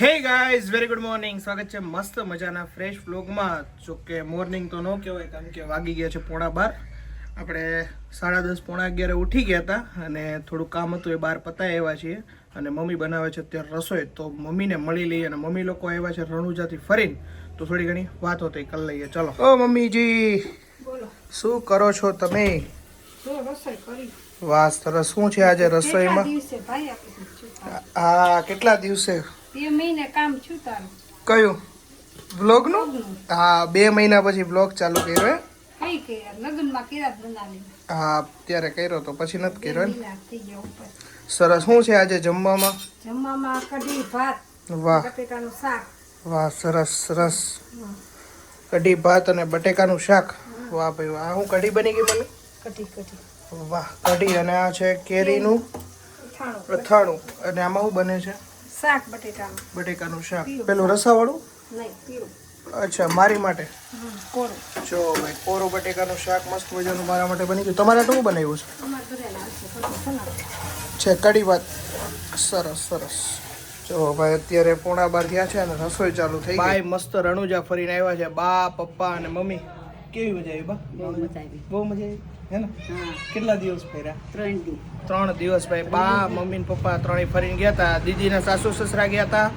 Hey guys very good morning સ્વાગત છે મસ્ત મજાના ફ્રેશ વ્લોગમાં જો કે મોર્નિંગ તો ન કહેવાય કારણ કે વાગી ગયા છે પોણા બાર. આપણે સાડા દસ પોણા અગિયારે ઉઠી ગયા હતા અને થોડું કામ હતું એ બહાર પતાય આવ્યા છીએ. અને મમ્મી બનાવે છે અત્યારે રસોઈ. તો મમ્મીને મળી લઈએ અને મમ્મી લોકો આવ્યા છે રણુજાથી ફરીને. તો થોડી ઘણી વાતો થઈ કરી લઈએ. ચલો. ઓ મમ્મીજી શું કરો છો તમે? વાહ સરસ. શું છે આજે રસોઈમાં? હા કેટલા દિવસે? બે મહિને કામ છૂટાનું કયું? વ્લોગનું? નું હા બે મહિના પછી વ્લોગ ચાલુ કર્યો હે? કઈ કે લગ્નમાં કેરા બનાવી હા ત્યારે કર્યો તો પછી નથી કર્યો ને સરસ શું છે આજે જમવામાં? જમવામાં કઢી ભાત વાહ. બટેકાનું શાક. વાહ સરસ સરસ. કઢી ભાત અને બટેકાનું શાક. વાહ ભાઈ વાહ. હું કઢી બની ગઈ મને? કઢી કઢી. વાહ કઢી. અને આ છે કેરીનું? અથાણું. અને આમાં શું બને છે? શાક બટેટાનું. બટેકાનું શાક. પેલું રસાવાળું? નહીં પીળું અચ્છા મારી માટે? કોરું. જો ભાઈ કોરું બટેકાનું શાક મસ્ત મજાનું મારા માટે બની ગયું. તમારે શું બનાવ્યું છે? અમારે બધાને આવશે થોડું બનાવો છે કડી ભાત. સરસ સરસ. જો ભાઈ અત્યારે પોણા બાર થયા છે અને રસોઈ ચાલુ થઈ ભાઈ મસ્ત રણુજા ફરીને આવ્યા છે. બા પપ્પા અને મમ્મી. કેવી મજા આવી બા? બહુ મજા આવી. બહુ મજા આવી. હે ને? કેટલા દિવસ ફર્યા ત્રણ દી. ત્રણ દિવસ ભાઈ બા મમ્મી ને પપ્પા ત્રણેય ફરીને ગયા હતા દીદીના સાસુ સસરા ગયા હતા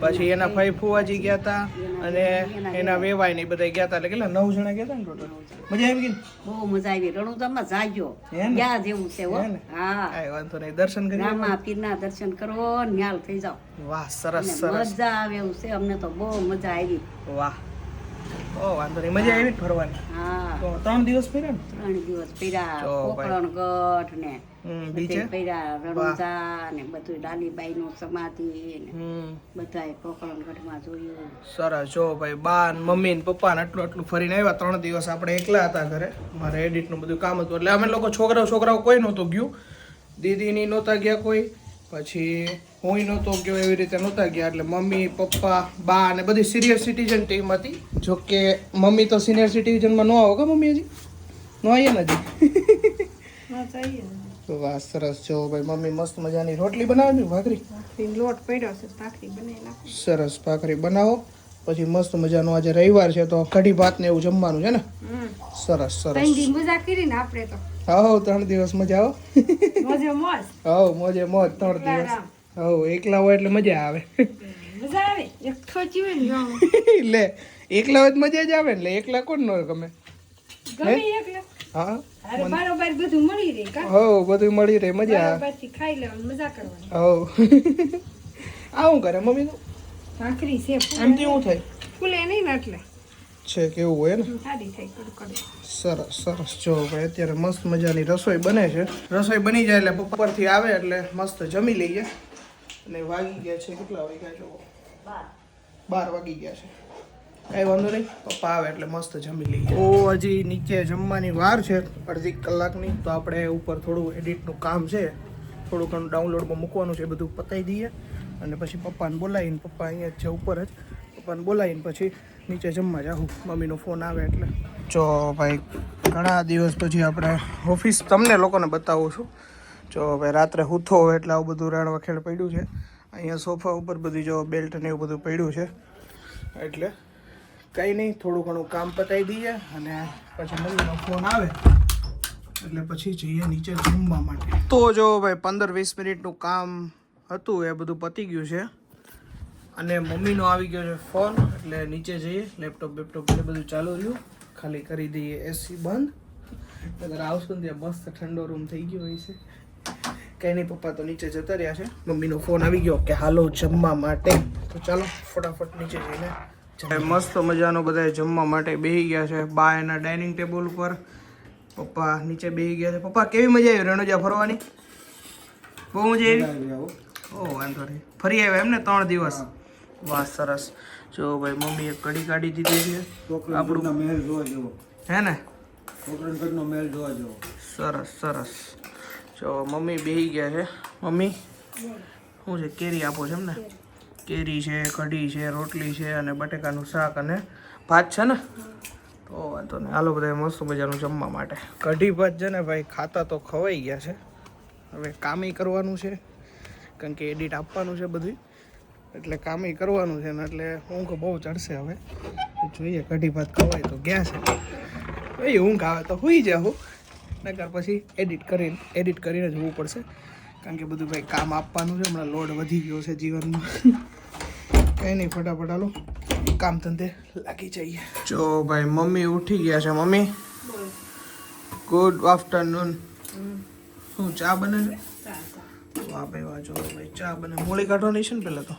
પછી એના ફઈ ફુવાજી ગયા હતા અને એના વેવાય ને બધા ગયા હતા એટલે કેટલા નવ જણા ગયા હતા ને ટોટલ મજા આવી ગઈ બહુ મજા આવી. હે ને? ગયા જેવું છે હો. હા વાંધો નહીં. દર્શન કરી રામા પીરના દર્શન કરો ન્યાલ થઈ જાઓ. વાહ સરસ સરસ. મજા આવે એવું છે. અમને તો બહુ મજા આવી. વાહ. ઓ વાંધો નહીં. મજા આવી ફરવાની? હા. તો ત્રણ દિવસ ફર્યા ને? ત્રણ દિવસ પીરા જો ભાઈ. કોકરણ ગઢ ને બીજે? પીરા રણુજા ને બધું ડાલીબાઈ નું સમાધિ ને બધાય કોકરણ ગઢમાં જોયું. સરસ. જો ભાઈ બા ને મમ્મી ને પપ્પા ને આટલું આટલું ફરીને આવ્યા. ત્રણ દિવસ આપણે એકલા હતા ઘરે. મારે એડિટનું બધું કામ હતું. એટલે અમે લોકો છોકરાઓ છોકરાઓ કોઈ નહોતું ગયું. દીદી ની નહોતા ગયા કોઈ. પછી હું નહોતો ગયો એવી રીતે નહોતા ગયા એટલે મમ્મી પપ્પા બા અને બધી સિનિયર સિટીઝન ટીમ હતી. જો કે મમ્મી તો સિનિયર સિટીઝનમાં ન આવો કે મમ્મી હજી? ન આવીએ ને હજી. તો વાહ સરસ. જો ભાઈ મમ્મી મસ્ત મજાની રોટલી બનાવે છે ભાખરી? લોટ પડ્યો છે ભાખરી બનાવી સરસ ભાખરી બનાવો. પછી મસ્ત મજાનું આજે રવિવાર છે તો કઢી ભાત ને એવું જમવાનું છે ને? સરસ સરસ. મજા કરી ને આપણે તો. હવ ત્રણ દિવસ મજા આવો. મોજે મોજ. હવ મોજે મોજ ત્રણ દિવસ. હવ એકલા હોય એટલે મજા આવે. મજા આવે. લે એકલા હોય તો મજા જ આવે ને એકલા કોણ નો ગમે. ગમે એકલા. હા? બધું મળી રહે કા? બધું મળી રહે મજા આવે. ખાઈ લેવાનું મજા કરવાની. આવું કરે મમ્મી નું? ભાખરી છે આમથી શું થાય? ફૂલે નહીં ને એટલે. છે કેવું હોય ને? સરસ સરસ. જો ભાઈ અત્યારે મસ્ત મજાની રસોઈ બને છે. રસોઈ બની જાય એટલે ઉપરથી આવે એટલે મસ્ત જમી લઈએ. અને વાગી ગયા છે કેટલા વાગ્યા જો બાર. વાગી ગયા છે. કાંઈ વાંધો નહીં પપ્પા આવે એટલે મસ્ત જમી લઈએ. ઓ હજી નીચે જમવાની વાર છે અડધી કલાકની. તો આપણે ઉપર થોડું એડિટનું કામ છે. થોડું ઘણું ડાઉનલોડમાં મૂકવાનું છે એ બધું પતાવી દઈએ. અને પછી પપ્પાને બોલાવીને પપ્પા અહીંયા છે ઉપર જ. પપ્પાને બોલાવીને પછી નીચે જમવા જાઉં. મમ્મીનો ફોન આવે એટલે. જો ભાઈ, ઘણા દિવસ પછી આપણે ઓફિસ તમને લોકોને બતાવું છું. જો ભાઈ, રાત્રે હૂથો હોય એટલે આવું બધું રાણવખેડ પડ્યું છે. અહીંયા સોફા ઉપર બધી જો બેલ્ટ ને એવું બધું પડ્યું છે. એટલે કંઈ નહીં, થોડું ઘણું કામ પતાવી દઈએ અને પછી મમ્મીનો ફોન આવે. એટલે પછી જઈએ નીચે જમવા માટે. તો જો ભાઈ, પંદર વીસ મિનિટનું કામ હતું, એ બધું પતી ગયું છે. અને મમ્મીનો આવી ગયો છે ફોન એટલે નીચે જઈએ. લેપટોપ બેપટોપ એટલે બધું ચાલુ રહ્યું. ખાલી કરી દઈએ એસી બંધ. અત્યારે આવશો ને ત્યાં મસ્ત ઠંડો રૂમ થઈ ગયો હોય છે. કંઈ નહીં પપ્પા તો નીચે જતા રહ્યા છે. મમ્મીનો ફોન આવી ગયો કે હાલો જમવા માટે. તો ચાલો ફટાફટ નીચે જઈને મસ્ત મજાનો બધા જમવા માટે બેસી ગયા છે. બા એના ડાઇનિંગ ટેબલ ઉપર પપ્પા નીચે બેસી ગયા છે. પપ્પા કેવી મજા આવી રણુજા ફરવાની? બહુ મજા આવી? ઓ વાંધો નહીં. ફરી આવ્યા એમ ને ત્રણ દિવસ? વાહ સરસ. જો ભાઈ મમ્મીએ કઢી કાઢી દીધી છે. આપણું મહેલ જોવા જેવો. હે ને? પોકરણગઢનો મહેલ જોવા જેવો. સરસ સરસ. જો મમ્મી બેહી ગયા છે. મમ્મી શું છે? કેરી આપો છો એમ ને? કેરી છે કઢી છે રોટલી છે અને બટેકાનું શાક અને ભાત છે ને? તો વાંધો નહીં. હાલો બધા મસ્ત મજાનું જમવા માટે. કઢી ભાત છે ને ભાઈ ખાતા તો ખવાઈ ગયા છે. હવે કામે કરવાનું છે. કારણ કે એડિટ આપવાનું છે બધું એટલે કામ એ કરવાનું છે ને એટલે ઊંઘ બહુ ચડશે હવે. જોઈએ કઢી ભાત ખવાય તો ગયા છે. ભાઈ ઊંઘ આવે તો હોઈ જાય હું નકર પછી એડિટ કરીને એડિટ કરીને જોવું પડશે. કારણ કે બધું ભાઈ કામ આપવાનું છે હમણાં લોડ વધી ગયો છે જીવનમાં. કંઈ નહીં ફટાફટ હાલો. કામ ધંધે લાગી જઈએ. જો ભાઈ મમ્મી ઉઠી ગયા છે મમ્મી. ગુડ આફ્ટરનૂન શું ચા બને છે? વાહ ભાઈ વાહ જો ભાઈ ચા બને. મોળી કાઢવાની છે ને પહેલાં તો?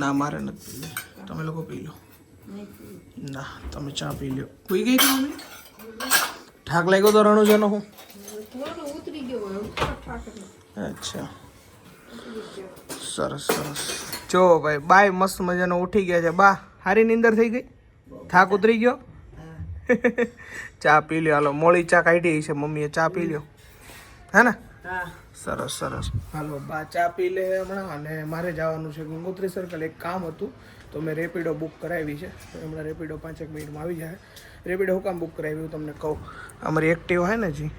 ના મારે નથી. પીવી તમે લોકો પી લો. ના તમે ચા પી લ્યો. કોઈ ગઈ કે મમ્મી? ઠાક લાગ્યો તો હું? ગયો હોય ઠાક અચ્છા. સરસ સરસ. જો ભાઈ બાય મસ્ત મજાનો ઉઠી ગયા છે. બા હારી નીંદર થઈ ગઈ? થાક ઉતરી ગયો? ચા પી લ્યો. હાલો મોળી ચા કાઢી છે. મમ્મીએ ચા પી લ્યો. હે ને? સરસ સરસ. હાલો બા ચા પી લે હમણાં અને મારે જવાનું છે ગંગોત્રી સર્કલ એક કામ હતું તો મેં રેપિડો બુક કરાવી છે. તો હમણાં રેપિડો પાંચેક મિનિટમાં આવી જાય. રેપિડો હું કામ બુક કરાવી હું તમને કહું. અમારી એક્ટિવ હોય ને જી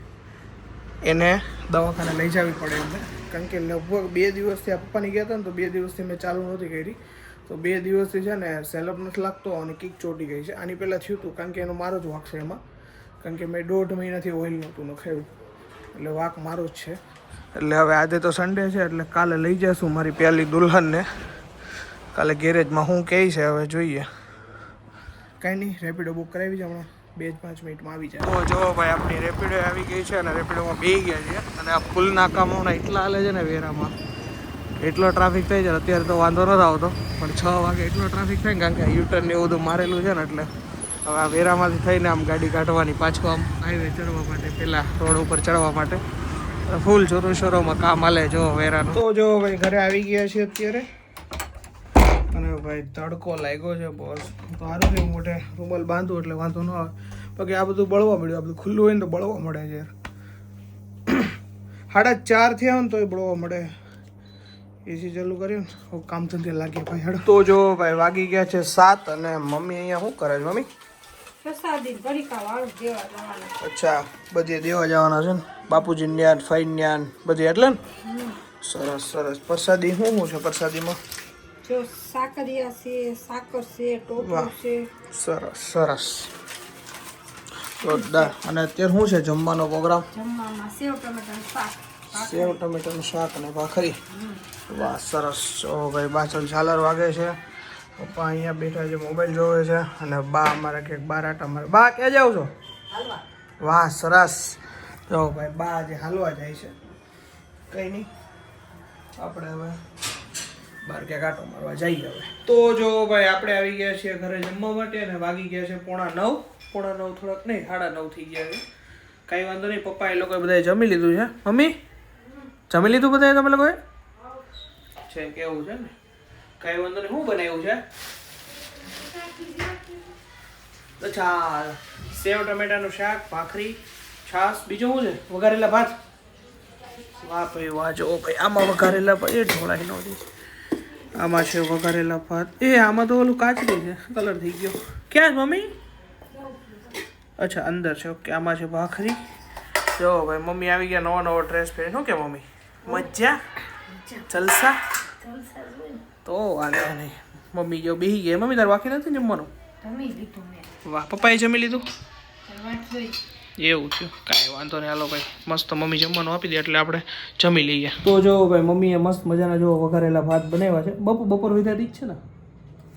એને દવાખાને લઈ જવી પડે એમને. કારણ કે લગભગ બે દિવસથી આ પપ્પાની ગયા હતા ને તો બે દિવસથી મેં ચાલુ નહોતી કરી. તો બે દિવસથી છે ને સેલઅપ નથી લાગતો અને કિક ચોટી ગઈ છે. આની પહેલાં થયું હતું કારણ કે એનો મારો જ વાંક છે એમાં. કારણ કે મેં દોઢ મહિનાથી ઓઇલ નહોતું નખાયું એટલે વાક મારો જ છે. એટલે હવે આજે તો સન્ડે છે, એટલે કાલે લઈ જઈશું મારી પહેલી દુલ્હનને. કાલે ગેરેજમાં હું કહે છે, હવે જોઈએ. કાંઈ નહીં, રેપિડો બુક કરાવી છે હમણાં. બે જ પાંચ મિનિટમાં આવી જાય. તો જો ભાઈ, આપણી રેપિડો આવી ગઈ છે અને રેપિડોમાં બે ગયા છે. અને આ પુલ નાકામાં એટલા હાલે છે ને વેરામાં. એટલો ટ્રાફિક થઈ જાય અત્યારે તો વાંધો નથી આવતો પણ છ વાગે એટલો ટ્રાફિક થાય કારણ કે યુટર્ન એવું બધું મારેલું છે ને એટલે. હવે આ વેરામાંથી થઈને આમ ગાડી કાઢવાની પાછું આમ હાઈવે ચડવા માટે પહેલાં રોડ ઉપર ચડવા માટે. ફૂલ ચોરો શોરોમાં કામ હાલે જો વેરાનું. તો જો ભાઈ ઘરે આવી ગયા છે અત્યારે. અને ભાઈ તડકો લાગ્યો છે બોસ. તો સારું છે મોઢે. રૂમાલ બાંધવું એટલે વાંધો ન આવે. બાકી આ બધું બળવા મળ્યું. આ બધું ખુલ્લું હોય ને તો બળવા મળે છે સાડા ચાર થયા આવે ને તોય બળવા મળે. એસી ચાલુ કર્યું ને. કામ ધંધે લાગે ભાઈ. હડ. તો જો ભાઈ વાગી ગયા છે સાત અને મમ્મી અહીંયા શું કરે છે મમ્મી? અચ્છા બધે દેવા જવાના છે ને? બાપુજી ન્યાન ફાઈન ન્યાન બધી એટલે ને? સરસ સરસ. પ્રસાદી શું શું છે પ્રસાદીમાં? જો સાકરિયા છે સાકર છે ટોપો. છે. સરસ સરસ. જોરદાર. અને અત્યારે શું છે જમવાનો પ્રોગ્રામ? જમવામાં સેવ ટમેટાનું શાક. સેવ ટમેટાનું શાક અને ભાખરી. વાહ સરસ. ઓ ભાઈ પાછળ ઝાલર વાગે છે. પપ્પા અહીંયા બેઠા છે મોબાઈલ જોવે છે અને બા અમારા ક્યાંક બાર આટા મારે બા ક્યાં જાવ છો? વાહ સરસ. જો ભાઈ બા આજે હાલવા જાય છે. કંઈ નહીં. આપણે હવે બાર ક્યાંક આટો મારવા જઈએ હવે. તો જો ભાઈ આપણે આવી ગયા છીએ ઘરે જમવા માટે અને વાગી ગયા છે પોણા નવ. પોણા નવ થોડાક નહીં સાડા નવ થઈ ગયા છે. કાંઈ વાંધો નહીં પપ્પા એ લોકોએ બધાએ જમી લીધું છે. મમ્મી જમી લીધું બધાએ તમે લોકોએ? છે કેવું છે ને? કાંઈ વાંધો નહીં. શું બનાવ્યું છે? અચ્છા, સેવ ટમેટાનું શાક, ભાખરી, છાશ, બીજું શું છે? વઘારેલા ભાત? વાહ ભાઈ વાહ જો ભાઈ, આમાં વઘારેલા ભાત, એ ઢોળાઈ નો આમાં છે વઘારેલા ભાત. એ, આમાં તો ઓલું કાચરી છે. કલર થઈ ગયો. ક્યાં છે, મમ્મી? અચ્છા, અંદર છે. ઓકે, આમાં છે ભાખરી. જો, ભાઈ, મમ્મી આવી ગયા. નવો નવો ડ્રેસ પહેરી શું કે, મમ્મી? મજા? જલસા. તો વાંધો નહીં. મમ્મી જો બેહી ગયા મમ્મી તાર બાકી નથી જમવાનું? જમી લીધું મેં. વાહ પપ્પાએ જમી લીધું? એવું થયું. કાંઈ વાંધો નહીં. હાલો ભાઈ મસ્ત મમ્મી જમવાનું આપી દે એટલે આપણે જમી લઈએ. તો જો ભાઈ મમ્મીએ મસ્ત મજાના જો વઘારેલા ભાત બનાવ્યા છે. બપોર બપોર વિધાતી જ છે ને?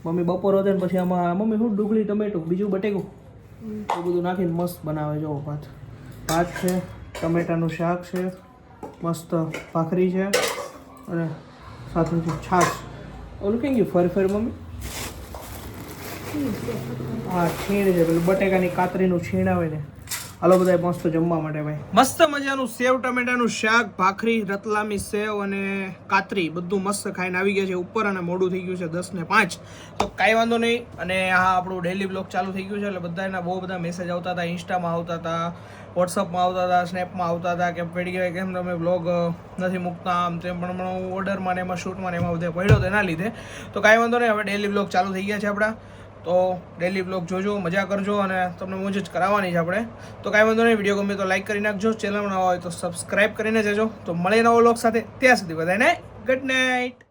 મમ્મી બપોર હોતે ને પછી આમાં મમ્મી શું ડુંગળી ટમેટું બીજું બટેકું? એ બધું નાખીને મસ્ત બનાવે જો ભાત. ભાત છે ટમેટાનું શાક છે મસ્ત ભાખરી છે અને સાથે છાશ. ઓલું કેમ ગયું? ફરી ફરી મમ્મી? હા છીણ છે, પેલું બટેકાની કાતરીનું છીણ આવે ને. હાલો બધા મસ્ત જમવા માટે ભાઈ. મસ્ત મજાનું સેવ, ટમેટાનું શાક, ભાખરી, રતલામી સેવ અને કાતરી. બધું મસ્ત ખાઈને આવી ગયા છે. ઉપર અને મોડું થઈ ગયું છે દસ ને પાંચ. તો કાંઈ વાંધો નહીં. અને હા આપણું ડેલી બ્લોગ ચાલુ થઈ ગયું છે. એટલે બધા એના બહુ બધા મેસેજ આવતા હતા. ઇન્સ્ટામાં આવતા હતા વોટ્સઅપમાં આવતા હતા સ્નેપમાં આવતા હતા કે પડી ગયા કેમ તમે બ્લોગ નથી મૂકતા? આમ તેમ. પણ હું ઓર્ડરમાં ને એમાં શૂટમાં ને એમાં બધે પડ્યો તેના લીધે. તો કાંઈ વાંધો નહીં. હવે ડેલી બ્લોગ ચાલુ થઈ ગયા છે આપણા. તો ડેલી બ્લોગ જોજો, મજા કરજો અને તમને મોજ જ કરાવવાની છે આપણે. તો કાંઈ વાંધો નહીં વીડિયો ગમે તો લાઈક કરી નાખજો. ચેનલ નવા હોય તો સબસ્ક્રાઈબ કરીને જજો. તો મળે નવો બ્લોગ સાથે. ત્યાં સુધી બધાને ગુડ નાઇટ